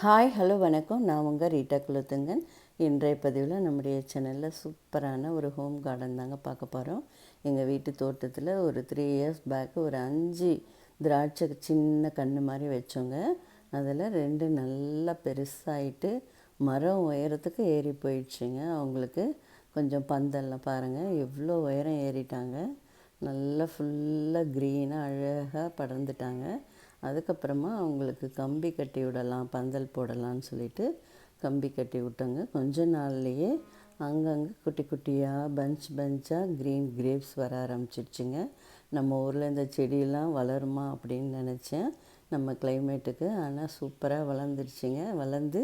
Hi hello வணக்கம். நான் உங்கள் ரீட்டா குலத்துங்கன். இன்றைய பதிவில் நம்முடைய சேனலில் சூப்பரான ஒரு ஹோம் கார்டன் தாங்க பார்க்க போகிறோம் எங்கள் வீட்டு தோட்டத்தில் ஒரு த்ரீ இயர்ஸ் பேக்கு ஒரு அஞ்சு திராட்சை சின்ன கன்று மாதிரி வச்சோங்க. அதில் ரெண்டு நல்லா பெருசாகிட்டு மரம் உயரத்துக்கு ஏறி போயிடுச்சுங்க. அவங்களுக்கு கொஞ்சம் பந்தல்லாம் பாருங்கள் எவ்வளோ உயரம் ஏறிட்டாங்க. நல்லா ஃபுல்லாக க்ரீனாக அழகாக படர்ந்துட்டாங்க. அதுக்கப்புறமா அவங்களுக்கு கம்பி கட்டி விடலாம் பந்தல் போடலான்னு சொல்லிட்டு கம்பி கட்டி விட்டோங்க. கொஞ்ச நாள்லேயே அங்கங்கே குட்டி குட்டியாக பஞ்ச் பஞ்சாக க்ரீன் கிரேப்ஸ் வர ஆரம்பிச்சிடுச்சுங்க நம்ம ஊரில் இந்த செடியெல்லாம் வளருமா அப்படின்னு நினச்சேன். நம்ம கிளைமேட்டுக்கு ஆனால் சூப்பராக வளர்ந்துருச்சுங்க. வளர்ந்து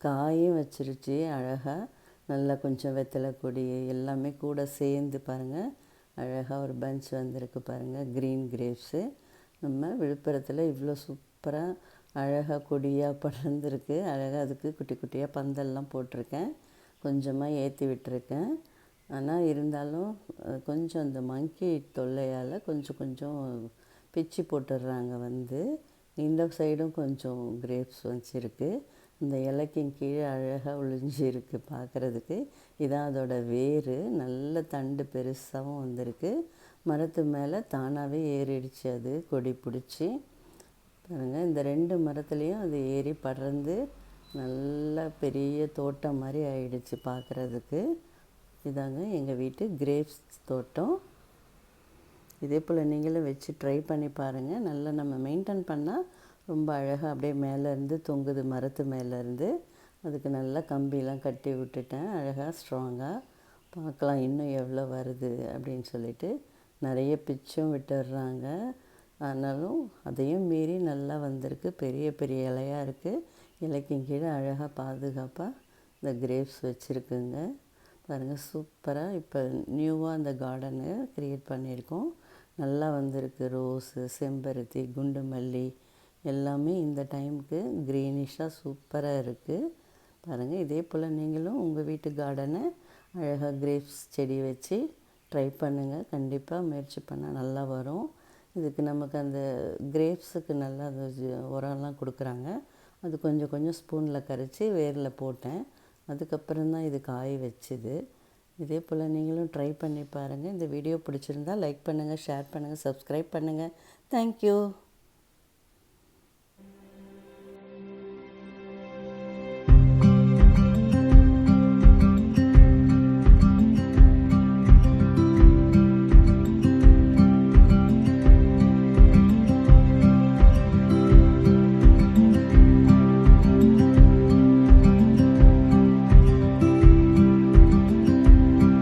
காயும் வச்சிருச்சு அழகாக நல்லா கொஞ்சம் வெத்தலை கொடி எல்லாமே கூட சேர்ந்து பாருங்கள் அழகாக ஒரு பஞ்ச் வந்திருக்கு பாருங்கள் க்ரீன் கிரேப்ஸு நம்ம விழுப்புரத்தில் இவ்வளோ சூப்பராக அழகாக கொடியாக படர்ந்துருக்கு. அழகாக அதுக்கு குட்டி குட்டியாக பந்தல்லாம் போட்டிருக்கேன். கொஞ்சமாக ஏற்றி விட்டுருக்கேன். ஆனால் இருந்தாலும் கொஞ்சம் அந்த மங்கி தொல்லையால் கொஞ்சம் கொஞ்சம் பிச்சு போட்டுடுறாங்க வந்து. இந்த சைடும் கொஞ்சம் கிரேப்ஸ் வச்சுருக்கு. இந்த இலைக்கின் கீழே அழகாக ஒளிஞ்சிருக்கு பார்க்குறதுக்கு இதான் அதோட வேர். நல்ல தண்டு பெருசாகவும் வந்திருக்கு. மரத்து மேலே தானாகவே ஏறிடுச்சு அது கொடி பிடிச்சி. பாருங்கள் இந்த ரெண்டு மரத்துலேயும் அது ஏறி படர்ந்து நல்ல பெரிய தோட்டம் மாதிரி ஆயிடுச்சு பார்க்குறதுக்கு இதாங்க எங்கள் வீட்டு கிரேப்ஸ் தோட்டம். இதே போல் நீங்களும் வச்சு ட்ரை பண்ணி பாருங்கள் நல்லா நம்ம மெயின்டைன் பண்ணால் ரொம்ப அழகாக அப்படியே மேலேருந்து தொங்குது மரத்து மேலேருந்து. அதுக்கு நல்லா கம்பிலாம் கட்டி விட்டுட்டேன். அழகாக ஸ்ட்ராங்காக பார்க்கலாம் இன்னும் எவ்வளோ வருது அப்படின்னு சொல்லிட்டு. நிறைய பிச்சும் விட்டுடுறாங்க. ஆனாலும் அதையும் மீறி நல்லா வந்திருக்கு. பெரிய பெரிய இலையாக இருக்குது இலைக்கும் கீழே அழகாக பாதுகாப்பாக இந்த கிரேப்ஸ் வச்சுருக்குங்க. பாருங்கள் சூப்பராக இப்போ நியூவாக அந்த கார்டனு க்ரியேட் பண்ணியிருக்கோம். நல்லா வந்திருக்கு. ரோஸு செம்பருத்தி குண்டு மல்லி எல்லாமே இந்த டைமுக்கு க்ரீனிஷாக சூப்பராக இருக்குது பாருங்கள் இதே போல் நீங்களும் உங்கள் வீட்டு கார்டனை அழகாக கிரேப்ஸ் செடி வச்சு ட்ரை பண்ணுங்கள் கண்டிப்பாக முயற்சி பண்ணால் நல்லா வரும். இதுக்கு நமக்கு அந்த கிரேப்ஸுக்கு நல்லா அது உரம்லாம் கொடுக்குறாங்க. அது கொஞ்சம் கொஞ்சம் ஸ்பூனில் கரைச்சி வேரில் போட்டேன். அதுக்கப்புறம் தான் இது காய வச்சுது. இதே போல் நீங்களும் ட்ரை பண்ணி பாருங்கள் இந்த வீடியோ பிடிச்சிருந்தா லைக் பண்ணுங்கள் ஷேர் பண்ணுங்கள் சப்ஸ்கிரைப் பண்ணுங்கள் தேங்க்யூ